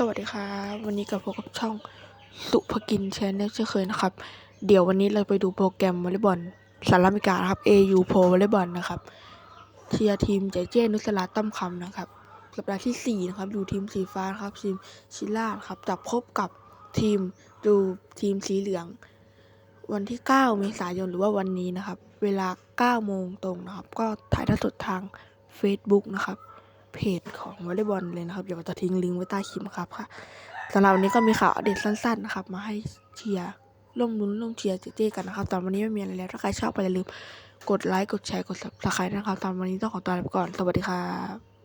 สวัสดีครับวันนี้กับพบกับช่องสุภกินแชนแนลเช่นเคยนะครับ เดี๋ยววันนี้เราไปดูโปรแกรมวอลเลย์บอลสหรัฐอเมริกานะครับ AU Pro วอลเลย์บอลนะครับเชียร์ทีมเจเจนุสลาต้มคำนะครับสัปดาห์ที่ 4 นะครับดูทีมสีฟ้าครับทีมชิล่าครับจะพบกับทีมดูทีมสีเหลือง วันที่ 9 เมษายนหรือว่าวันนี้นะครับ เวลา 9 โมงตรงนะครับ ก็ถ่ายทอดสดทาง Facebook นะครับ เพจของวอลเลย์บอลเลยนะครับ เดี๋ยวจะทิ้งลิงก์ไว้ใต้คลิปครับค่ะสำหรับวันนี้ก็มีข่าวอัปเดตสั้นๆนะครับ มาให้เชียร์ร่วมลุ้นร่วมเชียร์เจ๊ๆกันนะครับตอนวันนี้ไม่มีอะไรแล้วถ้าใครชอบไปอย่าลืมกดไลค์กดแชร์กดซับสไครต์นะครับตอนวันนี้ต้องขอตัวลาไปก่อนสวัสดีครับ